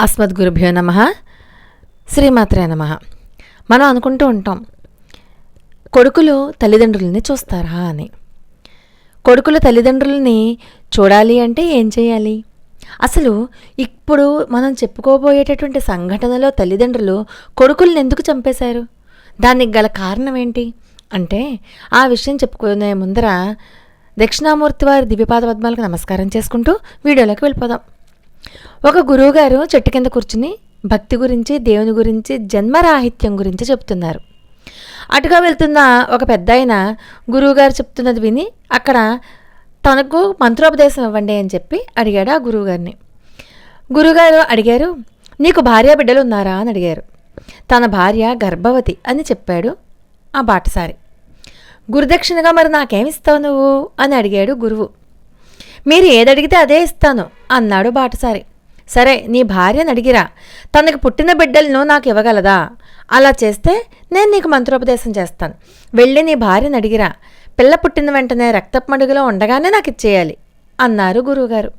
అస్మద్గురుభ్యో నమ. శ్రీమాత్రే నమ. మనం అనుకుంటూ ఉంటాం కొడుకులు తల్లిదండ్రులని చూస్తారా అని. కొడుకులు తల్లిదండ్రులని చూడాలి అంటే ఏం చేయాలి? అసలు ఇప్పుడు మనం చెప్పుకోబోయేటటువంటి సంఘటనలో తల్లిదండ్రులు కొడుకుల్ని ఎందుకు చంపేశారు? దానికి గల కారణం ఏంటి? అంటే ఆ విషయం చెప్పుకునే ముందర దక్షిణామూర్తి వారి దివ్యపాద పద్మాలకు నమస్కారం చేసుకుంటూ వీడియోలోకి వెళ్ళిపోదాం. ఒక గురువుగారు చెట్టు కింద కూర్చుని భక్తి గురించి దేవుని గురించి జన్మరాహిత్యం గురించి చెప్తున్నారు. అటుగా వెళ్తున్న ఒక పెద్ద ఆయన గురువుగారు చెప్తున్నది విని అక్కడ తనకు మంత్రోపదేశం ఇవ్వండి అని చెప్పి అడిగాడు ఆ గురువుగారిని. గురుగారు అడిగారు నీకు భార్య బిడ్డలు ఉన్నారా? అని అడిగారు. తన భార్య గర్భవతి అని చెప్పాడు ఆ బాటసారి. గురుదక్షిణగా మరి నాకేమిస్తావు నువ్వు? అని అడిగాడు గురువు. మీరు ఏదడిగితే అదే ఇస్తాను అన్నాడు బాటసారి. సరే నీ భార్యను అడిగిరా. తనకు పుట్టిన బిడ్డలను నాకు ఇవ్వగలదా? అలా చేస్తే నేను నీకు మంత్రోపదేశం చేస్తాను. వెళ్ళి నీ భార్యను అడిగిరా. పిల్ల పుట్టిన వెంటనే రక్తపు మడుగులో ఉండగానే నాకు ఇచ్చేయాలి అన్నారు గురువుగారు.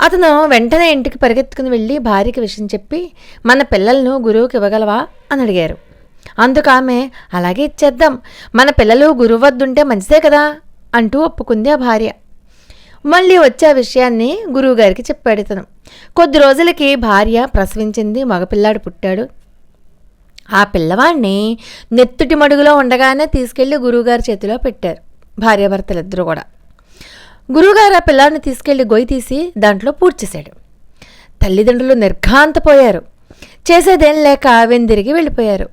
అతను వెంటనే ఇంటికి పరిగెత్తుకుని వెళ్ళి భార్యకి విషయం చెప్పి మన పిల్లలను గురువుకి ఇవ్వగలవా? అని అడిగారు. అందుకు ఆమె అలాగే ఇచ్చేద్దాం. మన పిల్లలు గురువు వద్దుంటే మంచిదే కదా? అంటూ ఒప్పుకుంది ఆ భార్య. మళ్ళీ వచ్చే విషయాన్ని గురువుగారికి చెప్పాడు ఇతను కొద్ది రోజులకి భార్య ప్రసవించింది మగపిల్లాడు పుట్టాడు. ఆ పిల్లవాడిని నెత్తుటి మడుగులో ఉండగానే తీసుకెళ్ళి గురువుగారి చేతిలో పెట్టారు. భార్యాభర్తలిద్దరూ కూడా. గురువుగారు ఆ పిల్లాడిని తీసుకెళ్ళి గొయ్యి తీసి దాంట్లో పూడ్చేశాడు తల్లిదండ్రులు నిర్ఘాంతపోయారు. చేసేదేం లేక వెందిరిగి వెళ్ళిపోయారు.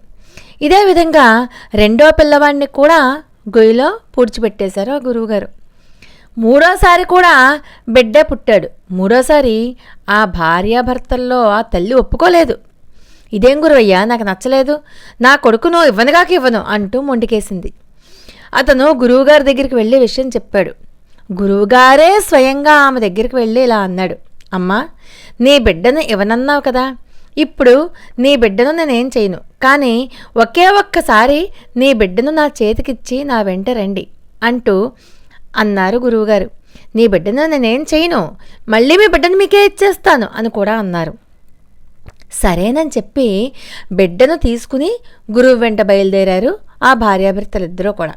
ఇదే విధంగా రెండో పిల్లవాడిని కూడా గొయ్యిలో పూడ్చిపెట్టేశారు ఆ గురువుగారు. మూడోసారి కూడా బిడ్డే పుట్టాడు. మూడోసారి ఆ భార్యాభర్తల్లో ఆ తల్లి ఒప్పుకోలేదు. ఇదేం గురువయ్యా నాకు నచ్చలేదు. నా కొడుకును ఇవ్వనుగాక ఇవ్వను అంటూ మొండికేసింది. అతను గురువుగారి దగ్గరికి వెళ్ళి విషయం చెప్పాడు. గురువుగారే స్వయంగా ఆమె దగ్గరికి వెళ్ళి ఇలా అన్నాడు. అమ్మా నీ బిడ్డను ఇవ్వనన్నావు కదా. ఇప్పుడు నీ బిడ్డను నేనేం చేయను. కానీ ఒకే ఒక్కసారి నీ బిడ్డను నా చేతికిచ్చి నా వెంట రండి అంటూ అన్నారు గురువుగారు. నీ బిడ్డను నేనేం చేయను? మళ్ళీ మీ బిడ్డను మీకే ఇచ్చేస్తాను అని కూడా అన్నారు. సరేనని చెప్పి బిడ్డను తీసుకుని గురువు వెంట బయలుదేరారు ఆ భార్యాభర్తలిద్దరూ కూడా.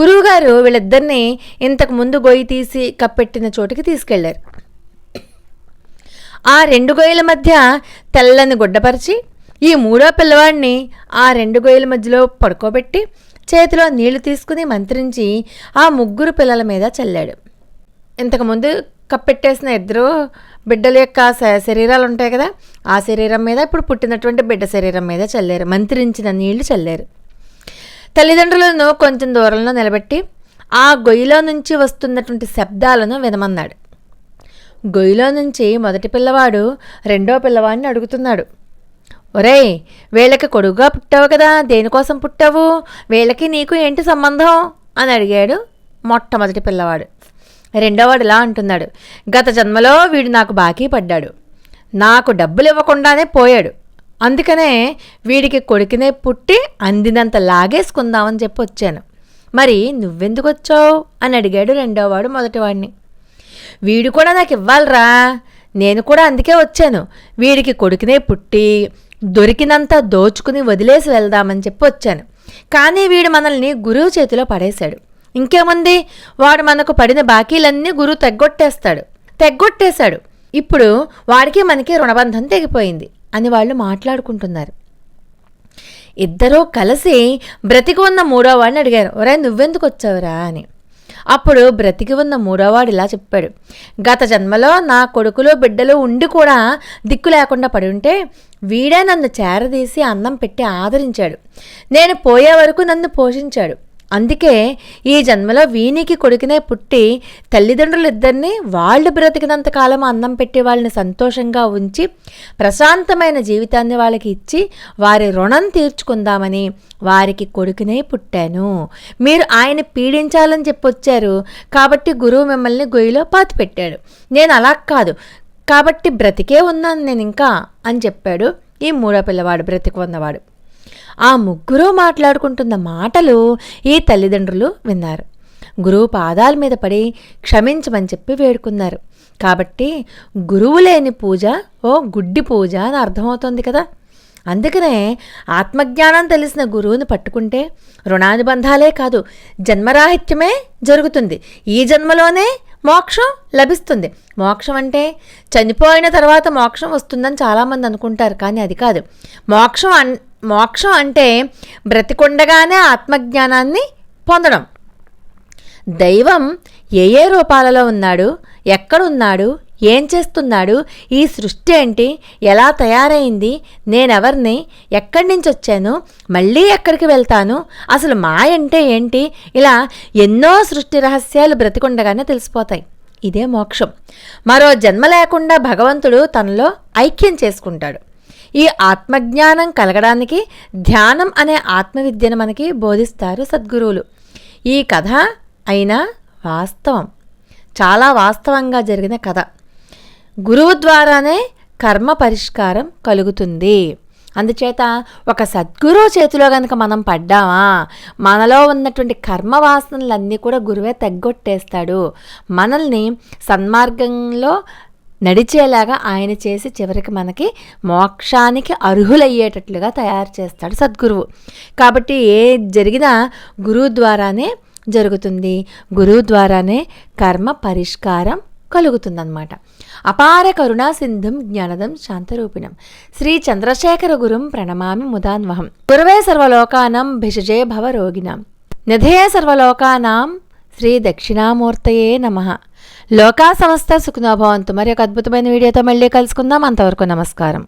గురువుగారు వీళ్ళిద్దరిని ఇంతకు ముందు గొయ్యి తీసి కప్పెట్టిన చోటుకి తీసుకెళ్ళారు. ఆ రెండు గొయ్యల మధ్య తెల్లని గుడ్డపరిచి ఈ మూడో పిల్లవాడిని ఆ రెండు గొయ్యల మధ్యలో పడుకోబెట్టి చేతిలో నీళ్ళు తీసుకుని మంత్రించి ఆ ముగ్గురు పిల్లల మీద చల్లాడు. ఇంతకుముందు కప్పెట్టేసిన ఇద్దరు బిడ్డల యొక్క శ- శరీరాలు ఉంటాయి కదా ఆ శరీరం మీద ఇప్పుడు పుట్టినటువంటి బిడ్డ శరీరం మీద చల్లారు. మంత్రించిన నీళ్ళు చల్లారు. తల్లిదండ్రులను కొంచెం దూరంలో నిలబెట్టి ఆ గొయ్యిలో నుంచి వస్తున్నటువంటి శబ్దాలను వినమన్నాడు. గొయ్యిలో నుంచి మొదటి పిల్లవాడు రెండో పిల్లవాడిని అడుగుతున్నాడు. ఒరేయ్ వీళ్ళకి కొడుకుగా పుట్టావు కదా దేనికోసం పుట్టావు? వీళ్ళకి నీకు ఏంటి సంబంధం? అని అడిగాడు మొట్టమొదటి పిల్లవాడు. రెండోవాడు ఇలా అంటున్నాడు గత జన్మలో వీడు నాకు బాకీ పడ్డాడు. నాకు డబ్బులు ఇవ్వకుండానే పోయాడు. అందుకనే వీడికి కొడుకునే పుట్టి అందినంత లాగేసుకుందామని చెప్పి వచ్చాను. మరి నువ్వెందుకు వచ్చావు? అని అడిగాడు రెండోవాడు మొదటివాడిని. వీడు కూడా నాకు ఇవ్వాలిరా. నేను కూడా అందుకే వచ్చాను. వీడికి కొడుకునే పుట్టి దొరికినంత దోచుకుని వదిలేసి వెళ్దామని చెప్పి వచ్చాను. కానీ వీడు మనల్ని గురువు చేతిలో పడేశాడు. ఇంకేముంది? వాడు మనకు పడిన బాకీలన్నీ గురువు తెగ్గొట్టేస్తాడు. తెగ్గొట్టేశాడు. ఇప్పుడు వాడికి మనకి రుణబంధం తెగిపోయింది అని వాళ్ళు మాట్లాడుకుంటున్నారు. ఇద్దరూ కలిసి బ్రతికి ఉన్న మూడో వాడిని అడిగారు. ఒరే నువ్వెందుకు వచ్చావురా? అని. అప్పుడు బ్రతికి ఉన్న మూడోవాడు ఇలా చెప్పాడు గత జన్మలో నా కొడుకులు బిడ్డలు ఉండి కూడా దిక్కు లేకుండా పడి ఉంటే వీడే నన్ను చేరదీసి అన్నం పెట్టి ఆదరించాడు. నేను పోయే వరకు నన్ను పోషించాడు. అందుకే ఈ జన్మలో వీనికి కొడుకునే పుట్టి తల్లిదండ్రులిద్దరినీ వాళ్ళు బ్రతికినంత కాలం అన్నం పెట్టి వాళ్ళని సంతోషంగా ఉంచి ప్రశాంతమైన జీవితాన్ని వాళ్ళకి ఇచ్చి వారి రుణం తీర్చుకుందామని వారికి కొడుకునే పుట్టాను. మీరు ఆయన పీడించాలని చెప్పొచ్చారు. కాబట్టి గురువు మిమ్మల్ని గొయ్యిలో పాతి పెట్టాడు. నేను అలా కాదు. కాబట్టి బ్రతికే ఉన్నాను నేను ఇంకా అని చెప్పాడు ఈ మూడో పిల్లవాడు బ్రతికి ఉన్నవాడు. ఆ ముగ్గురు మాట్లాడుకుంటున్న మాటలు ఈ తల్లిదండ్రులు విన్నారు. గురువు పాదాల మీద పడి క్షమించమని చెప్పి వేడుకున్నారు. కాబట్టి గురువు లేని పూజ ఓ గుడ్డి పూజ అని అర్థమవుతుంది కదా. అందుకనే ఆత్మజ్ఞానం తెలిసిన గురువుని పట్టుకుంటే రుణానుబంధాలే కాదు జన్మరాహిత్యమే జరుగుతుంది. ఈ జన్మలోనే మోక్షం లభిస్తుంది. మోక్షం అంటే చనిపోయిన తర్వాత మోక్షం వస్తుందని చాలామంది అనుకుంటారు కానీ అది కాదు. మోక్షం అన్ మోక్షం అంటే బ్రతికుండగానే ఆత్మజ్ఞానాన్ని పొందడం. దైవం ఏ ఏ రూపాలలో ఉన్నాడు ఎక్కడున్నాడు ఏం చేస్తున్నాడు ఈ సృష్టి ఏంటి ఎలా తయారైంది నేనెవరిని ఎక్కడి నుంచి వచ్చాను మళ్ళీ ఎక్కడికి వెళ్తాను అసలు మాయ అంటే ఏంటి ఇలా ఎన్నో సృష్టి రహస్యాలు బ్రతికుండగానే తెలిసిపోతాయి. ఇదే మోక్షం. మరో జన్మ లేకుండా భగవంతుడు తనలో ఐక్యం చేసుకుంటాడు. ఈ ఆత్మజ్ఞానం కలగడానికి ధ్యానం అనే ఆత్మవిద్యను మనకి బోధిస్తారు సద్గురువులు. ఈ కథ అయినా వాస్తవం. చాలా వాస్తవంగా జరిగిన కథ. గురువు ద్వారానే కర్మ పరిష్కారం కలుగుతుంది. అందుచేత ఒక సద్గురువు చేతిలో కనుక మనం పడ్డామా? మనలో ఉన్నటువంటి కర్మ వాసనలన్నీ కూడా గురువే తగ్గొట్టేస్తాడు. మనల్ని సన్మార్గంలో నడిచేలాగా ఆయన చేసి చివరికి మనకి మోక్షానికి అర్హులయ్యేటట్లుగా తయారు చేస్తాడు సద్గురువు. కాబట్టి ఏ జరిగినా గురువు ద్వారానే జరుగుతుంది. గురువు ద్వారానే కర్మ పరిష్కారం కలుగుతుందన్నమాట. అపార కరుణా సింధుం జ్ఞానదం శాంతరూపిణం. శ్రీ చంద్రశేఖర గురుం ప్రణమామి ముదాన్వహం. గురవే సర్వలోకానం భిషజే భవ రోగిణం. నిధయే సర్వలోకానాం శ్రీ దక్షిణామూర్తయే నమ. లోకా సంస్థ సుఖనాభవంతు మరి ఒక అద్భుతమైన వీడియోతో మళ్ళీ కలుసుకుందాం. అంతవరకు నమస్కారం.